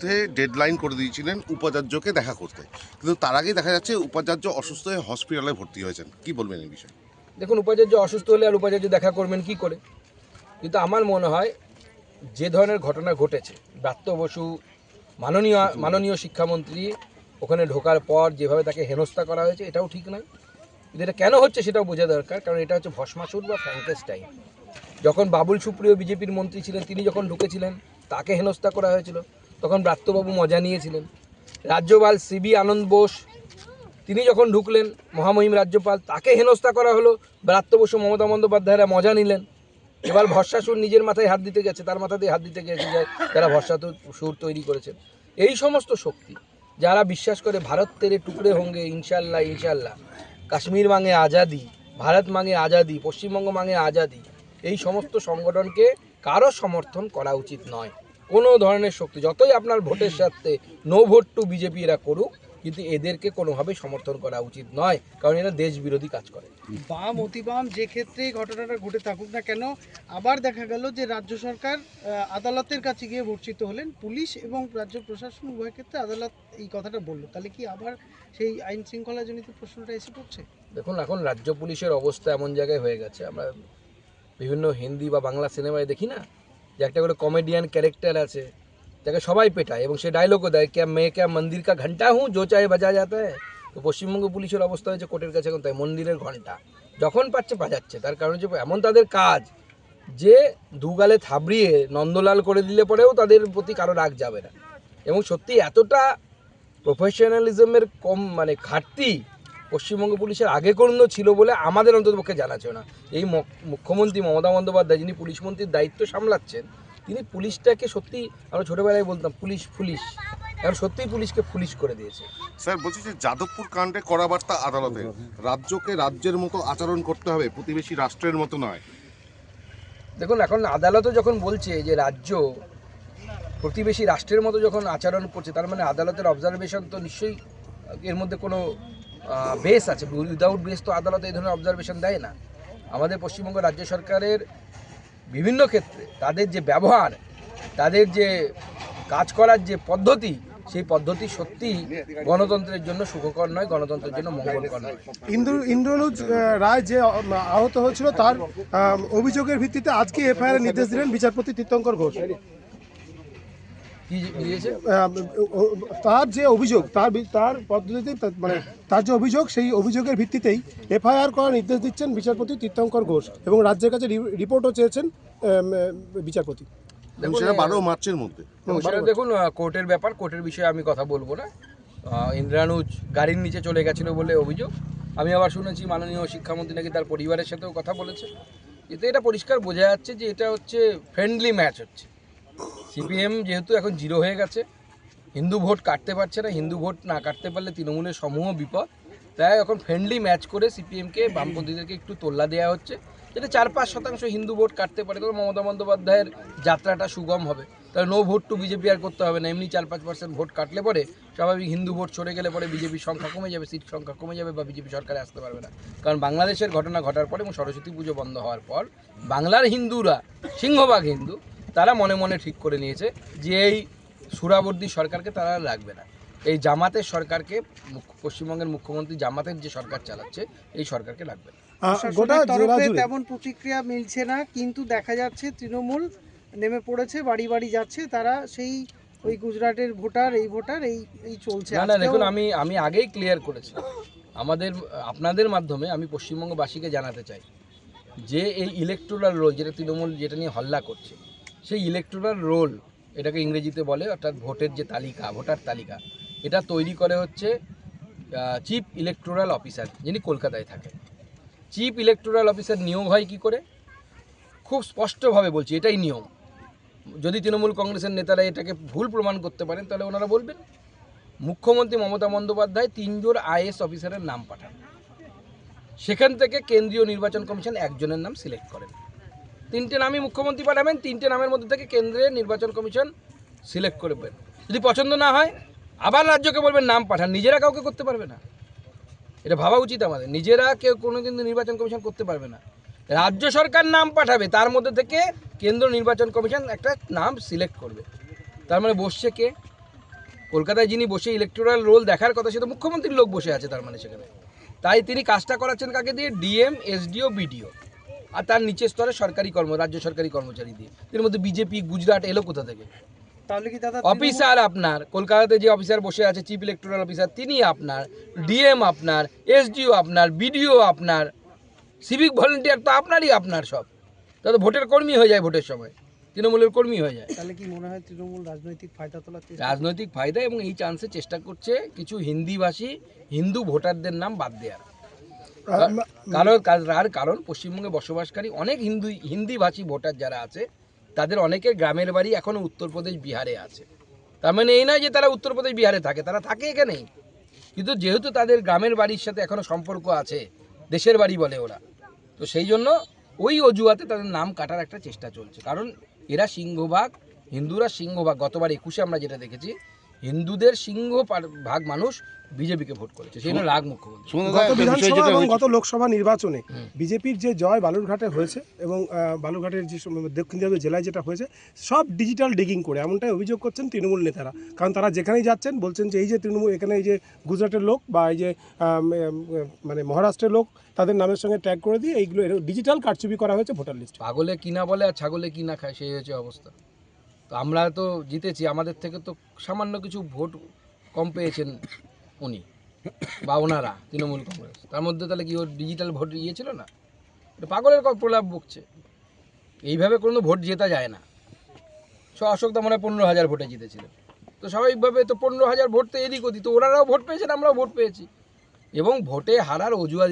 মধ্যে ডেডলাইন করে দিয়েছিলেন উপাচার্যকে দেখা করতে। কিন্তু তার আগেই দেখা যাচ্ছে উপাচার্য অসুস্থ হয়ে হসপিটালে ভর্তি হয়েছেন। কি বলবেন এই বিষয়ে? দেখুন উপাচার্য অসুস্থ হলে আর উপাচার্য দেখা করবেন কি করে? কিন্তু আমার মনে হয় যে ধরনের ঘটনা ঘটেছে ব্রাত্য বসু মাননীয় মাননীয় শিক্ষামন্ত্রী ওখানে ঢোকার পর যেভাবে তাকে হেনস্থা করা হয়েছে এটাও ঠিক নয়। কিন্তু এটা কেন হচ্ছে সেটাও বোঝা দরকার কারণ এটা হচ্ছে ভস্মাসুর বা ফ্র্যাঙ্কেস্টাইন। যখন বাবুল সুপ্রিয় বিজেপির মন্ত্রী ছিলেন তিনি যখন ঢুকেছিলেন তাকে হেনস্থা করা হয়েছিল। তখন ব্রাত্যবাবু মজা নিয়েছিলেন। রাজ্যপাল সিবি আনন্দ বোস, তিনি যখন ঢুকলেন, মহামহিম রাজ্যপাল, তাকে হেনস্থা করা হলো। ব্রাত্য বসু মমতা বন্দ্যোপাধ্যায়রা মজা নিলেন। এবার ভরসাসুর নিজের মাথায় হাত দিতে গেছে, তার মাথা দিয়ে হাত দিতে গেছে যায় যারা ভরসাতুর সুর তৈরি করেছেন। এই সমস্ত শক্তি যারা বিশ্বাস করে ভারত তেরে টুকরে হোঙ্গে, ইনশাল্লাহ ইনশাল্লাহ। কাশ্মীর মাঙে আজাদি, ভারত মাঙে আজাদি, পশ্চিমবঙ্গ মাঙে আজাদি, এই সমস্ত সংগঠনকে কারও সমর্থন করা উচিত নয়। কোনো ধরনের শক্তি যতই আপনার ভোটের সাথে নো ভোট টু বিজেপি এরা করুক কিন্তু এদেরকে কোনোভাবেই সমর্থন করা উচিত নয় কারণ এরা দেশ বিরোধী কাজ করে। বাম অতিবাম যে ক্ষেত্রে ঘটনাটা ঘটে থাকুক না কেন আবার দেখা গেল যে রাজ্য সরকার আদালতের কাছে গিয়ে ভর্তিত হলেন। পুলিশ এবং রাজ্য প্রশাসন উভয় ক্ষেত্রে আদালত এই কথাটা বলল। তাহলে কি আবার সেই আইন শৃঙ্খলা জনিত প্রশ্নটা এসে পড়ছে? দেখুন এখন রাজ্য পুলিশের অবস্থা এমন জায়গায় হয়ে গেছে আমরা বিভিন্ন হিন্দি বা বাংলা সিনেমায় দেখি না যে একটা করে কমেডিয়ান ক্যারেক্টার আছে, যাকে সবাই পেটায় এবং সে ডায়লগও দেয়, ক্যা মেয়ে ক্যা মন্দির কা ঘণ্টা হুঁ জো চাহে বাজা যাতা তো পশ্চিমবঙ্গ পুলিশের অবস্থা হয়েছে কোর্টের কাছে এখন, তাই মন্দিরের ঘণ্টা। যখন পাচ্ছে, বাজাচ্ছে। তার কারণ হচ্ছে, এমন তাদের কাজ যে দুগালে থাবড়িয়ে নন্দলাল করে দিলে পরেও তাদের প্রতি কারও রাগ যাবে না। এবং সত্যি এতটা প্রফেশনালিজমের কম মানে ঘাটতি পশ্চিমবঙ্গ পুলিশের আগে কোনো ছিল বলে আমাদের অন্ততপক্ষে জানা ছিল না। এই মুখ্যমন্ত্রী মমতা বন্দ্যোপাধ্যায় যিনি পুলিশ মন্ত্রীর দায়িত্ব সামলাচ্ছেন তিনি পুলিশটাকে সত্যি আমরা ছোটোবেলায় বলতাম পুলিশ পুলিশ। এখন সত্যিই পুলিশকে পুলিশ করে দিয়েছে। স্যার বলছি যে যাদবপুর কাণ্ডে করা বার্তা আদালতে। রাজ্যকে রাজ্যের মতো আচরণ করতে হবে প্রতিবেশী রাষ্ট্রের মতো নয়। দেখুন এখন আদালতও যখন বলছে যে রাজ্য প্রতিবেশী রাষ্ট্রের মতো যখন আচরণ করছে তার মানে আদালতের অবজারভেশন তো নিশ্চয়ই এর মধ্যে কোনো বেস আছে। উইদাউট বেস তো আদালত এই ধরনের অবজারভেশন দেয় না। আমাদের পশ্চিমবঙ্গ রাজ্য সরকারের বিভিন্ন ক্ষেত্রে তাদের যে ব্যবহার, তাদের যে কাজ করার যে পদ্ধতি, সেই পদ্ধতি সত্যি গণতন্ত্রের জন্য সুখকর নয়, গণতন্ত্রের জন্য মঙ্গলকর নয়। ইন্দ্র, ইন্দ্রনুজ রায় যে আহত হয়েছিল, তার অভিযোগের ভিত্তিতে আজকে এফআইআর নির্দেশ দিলেন বিচারপতি তীর্থঙ্কর ঘোষ। তার যে অভিযোগ তার তার পদ্ধতিতে মানে তার যে অভিযোগ সেই অভিযোগের ভিত্তিতেই এফআইআর করার নির্দেশ দিচ্ছেন বিচারপতি তীর্থঙ্কর ঘোষ এবং রাজ্যের কাছে রিপোর্টও চেয়েছেন বিচারপতি। সেটা বারো মার্চের মধ্যে। দেখুন কোর্টের ব্যাপার কোর্টের বিষয়ে আমি কথা বলব না। ইন্দ্রানুজ গাড়ির নিচে চলে গেছিল বলে অভিযোগ। আমি আবার শুনেছি মাননীয় শিক্ষামন্ত্রী নাকি তার পরিবারের সাথেও কথা বলেছে। এতে এটা পরিষ্কার বোঝা যাচ্ছে যে এটা হচ্ছে ফ্রেন্ডলি ম্যাচ হচ্ছে। সিপিএম যেহেতু এখন জিরো হয়ে গেছে, হিন্দু ভোট কাটতে পারছে না, হিন্দু ভোট না কাটতে পারলে তৃণমূলের সমূহ বিপদ। তাই এখন ফ্রেন্ডলি ম্যাচ করে সিপিএমকে, বামপন্থীদেরকে একটু তোল্লা দেওয়া হচ্ছে যেটা চার পাঁচ শতাংশ হিন্দু ভোট কাটতে পারে। তবে মমতা বন্দ্যোপাধ্যায়ের যাত্রাটা সুগম হবে। তাহলে নো ভোট টু বিজেপি আর করতে হবে না। এমনি চার পাঁচ পার্সেন্ট ভোট কাটলে পরে স্বাভাবিক হিন্দু ভোট সরে গেলে পরে বিজেপির সংখ্যা কমে যাবে সিট সংখ্যা কমে যাবে বা বিজেপি সরকারে আসতে পারবে না। কারণ বাংলাদেশের ঘটনা ঘটার পর এবং সরস্বতী পুজো বন্ধ হওয়ার পর বাংলার হিন্দুরা, সিংহভাগ হিন্দু তারা মনে মনে ঠিক করে নিয়েছে যে এই সুরাবর্দী সরকারকে তারা রাখবে না। এই জামাতের সরকারকে পশ্চিমবঙ্গের মুখ্যমন্ত্রী জামাতের যে সরকার চালাচ্ছে এই সরকারকে রাখবে না। গোটা তরফে তেমন প্রতিক্রিয়া মিলছে না কিন্তু দেখা যাচ্ছে তৃণমূল নেমে পড়েছে বাড়ি বাড়ি যাচ্ছে তারা সেই ওই গুজরাটের ভোটার এই ভোটার এই এই চলছে। না না দেখুন আমি আমি আগেই ক্লিয়ার করেছি আমাদের আপনাদের মাধ্যমে আমি পশ্চিমবঙ্গবাসীকে জানাতে চাই যে এই ইলেকট্রাল রোল যেটা তৃণমূল যেটা নিয়ে হল্লা করছে সেই ইলেকট্রাল রোল এটাকে ইংরেজিতে বলে অর্থাৎ ভোটের যে তালিকা, ভোটার তালিকা, এটা তৈরি করে হচ্ছে চিফ ইলেকট্রাল অফিসার যিনি কলকাতায় থাকেন। চিফ ইলেকট্রাল অফিসার নিয়োগ হয় কি করে? খুব স্পষ্টভাবে বলছি, এটাই নিয়ম। যদি তৃণমূল কংগ্রেসের নেতারা এটাকে ভুল প্রমাণ করতে পারেন, তাহলে ওনারা বলবেন, মুখ্যমন্ত্রী মমতা বন্দ্যোপাধ্যায় তিনজন আইএস অফিসারের নাম পাঠান। সেখান থেকে কেন্দ্রীয় নির্বাচন কমিশন একজনের নাম সিলেক্ট করেন। তিনটে নামই মুখ্যমন্ত্রী পাঠাবেন, তিনটে নামের মধ্যে থেকে কেন্দ্রের নির্বাচন কমিশন সিলেক্ট করবেন যদি পছন্দ না হয়, আবার রাজ্যকে বলবেন নাম পাঠান, নিজেরা কাউকে করতে পারবে না। এটা ভাবা উচিত আমাদের, নিজেরা কেউ কোনো কিন্তু নির্বাচন কমিশন করতে পারবে না। রাজ্য সরকার নাম পাঠাবে, তার মধ্যে থেকে কেন্দ্র নির্বাচন কমিশন একটা নাম সিলেক্ট করবে। তার মানে বসছে কে? কলকাতায় যিনি বসে ইলেকটোরাল রোল দেখার কথা, সে তো মুখ্যমন্ত্রীর লোক বসে আছে তার মানে সেখানে। তাই তিনি কাজটা করাচ্ছেন কাকে দিয়ে? DM, SDO, BDO. আর তার নিচের স্তরে সরকারি কর্ম রাজ্য সরকারি কর্মচারী দিয়ে। এর মধ্যে বিজেপি গুজরাট এলো কোথা থেকে? তাহলে কি দাদা অফিসার আপনার কলকাতাতে যে অফিসার বসে আছে চিফ ইলেকটোরাল অফিসার তিনি আপনার ডিএম আপনার এসডিও আপনার বিডিও আপনার সিভিক ভলেন্টিয়ার তো আপনারই আপনার সব। তাহলে ভোটের কর্মী হয়ে যায় ভোটের সময়। তৃণমূলের কর্মী হয়ে যায়। তাহলে কি মনে হয় তৃণমূল রাজনৈতিক ফায়দা তোলার রাজনৈতিক ফায়দা এবং এই চান্সে চেষ্টা করছে কিছু হিন্দিভাষী হিন্দু ভোটারদের নাম বাদ দেওয়ার। কারণ তার কারণ পশ্চিমবঙ্গে বসবাসকারী অনেক হিন্দু হিন্দিভাষী ভোটার যারা আছে তাদের অনেকের গ্রামের বাড়ি এখনও উত্তরপ্রদেশ বিহারে আছে। তার মানে এই নয় যে তারা উত্তরপ্রদেশ বিহারে থাকে তারা থাকে এখানেই কিন্তু যেহেতু তাদের গ্রামের বাড়ির সাথে এখনও সম্পর্ক আছে দেশের বাড়ি বলে ওরা তো সেই জন্য ওই অজুহাতে তাদের নাম কাটার একটা চেষ্টা চলছে। কারণ এরা সিংহভাগ হিন্দুরা সিংহভাগ। গতবার একুশে আমরা যেটা দেখেছি হিন্দুদের সিংহ ভাগ মানুষ বিজেপিকে ভোট করেছে। সেই জন্য রাগ মুখ্যমন্ত্রী গত বিধানসভা এবং গত লোকসভা নির্বাচনে বিজেপির যে জয় বালুরঘাটে হয়েছে এবং বালুরঘাটের যে দক্ষিণ দিনাজপুর জেলায় যেটা হয়েছে সব ডিজিটাল ডিগিং করে এমনটাই অভিযোগ করছেন তৃণমূল নেতারা। কারণ তারা যেখানেই যাচ্ছেন বলছেন যে এই যে তৃণমূল এখানে এই যে গুজরাটের লোক বা এই যে মানে মহারাষ্ট্রের লোক তাদের নামের সঙ্গে ট্যাগ করে দিয়ে এইগুলো ডিজিটাল কারচুপি করা হয়েছে ভোটার লিস্ট পাগলে কিনা বলে আর ছাগলে কিনা খায় সেই হচ্ছে অবস্থা। তো আমরা তো জিতেছি, আমাদের থেকে তো সামান্য কিছু ভোট কম পেয়েছেন উনি বা ওনারা, তৃণমূল কংগ্রেস। তার মধ্যে তাহলে কি ওর ডিজিটাল ভোট ইয়ে ছিল না? পাগলের প্রলাপ বকছে। এইভাবে কোনো ভোট জেতা যায় না। স অশোক দা মনে হয় পনেরো হাজার ভোটে জিতেছিলেন। তো স্বাভাবিকভাবে তো পনেরো হাজার ভোট তো এদিক ওদিক, তো ওনারাও ভোট পেয়েছেন, আমরাও ভোট পেয়েছি। এবং ভোটে হারার অজুহাত